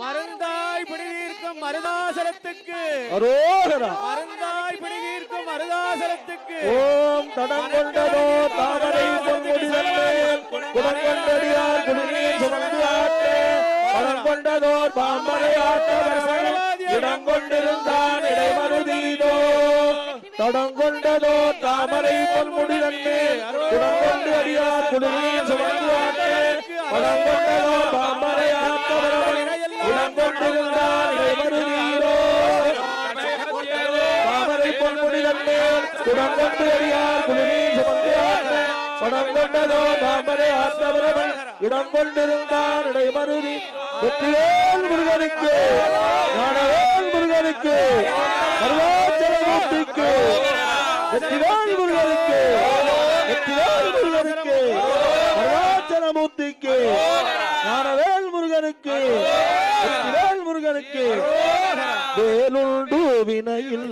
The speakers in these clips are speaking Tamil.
மருந்தாய் பிடிதீர்க்கும் மருதாசலத்துக்கு. மருந்தாய் பிடிதீர்க்கும் மருதாசலத்துக்கு. ஓம் தடம் கொண்டதோ தாமரை குடம் கொண்டடியார் குடிநீர் சுமந்து ஆட்ட படம் கொண்டதோ பாம்பரை ஆட்டவர்கள் இடம் கொண்டிருந்தான் இடைமருதீதோ. தடம் கொண்டதோ தாமரை பொன்முடிதல்மேல் குடம் கொண்டு அடியார் குடிநீர் சுமந்து ஆட்ட படம் கொண்டதோ குடம் கொண்டு எறியார் படம் கொண்டதோ தாமரை ஆட்டவரவன் இடம் கொண்டிருந்தான் இடைமருதி வெற்றிவேல் முருகனுக்கு ஞானவேல் முருகனுக்கு அருவாச்சலமூர்த்திக்கு வெற்றிவேல் முருகனுக்கு வெற்றிவேல் முருகனுக்கு ஞானவேல் முருகனுக்கு வெற்றிவேல் முருகனுக்கு வேலுண்டு வினையில்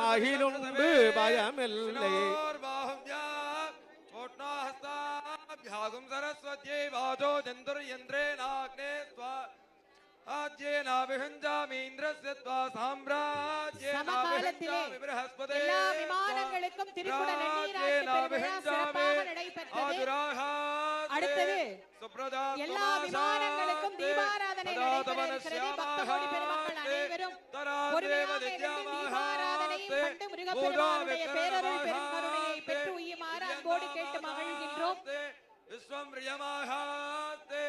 மகிழுண்டு பயமில்லை ोट्नाहस्ताभ्यागुं सरस्वत्यै वाचो चन्दुर्यन्त्रेणाग्ने स्वा राज्येनाभिषञ्जामीन्द्रस्य त्वा சமகாலத்திலே साम्राज्येनाभिषञ्जामि बृहस्पते எல்லா விமானங்களுக்கும் திருக்குட நன்னீராட்டு பெருவிழா சிறப்பாக நடைபெற்றது அடுத்தது எல்லா விமானங்களுக்கும் தீபாராதனை நடைபெற இருக்கிறது பக்த கோடி பெருமக்கள் அனைவரும் பொறுமையாக இருந்து தீபாராதனையை கண்டு முருகப்பெருமானுடைய பேரருள் பெருங்கருணையை பெற்று உய்யுமாறு அன்போடு கேட்டு மகிழ்கின்றோம் விஸ்வம் பிரியமாகாத்தே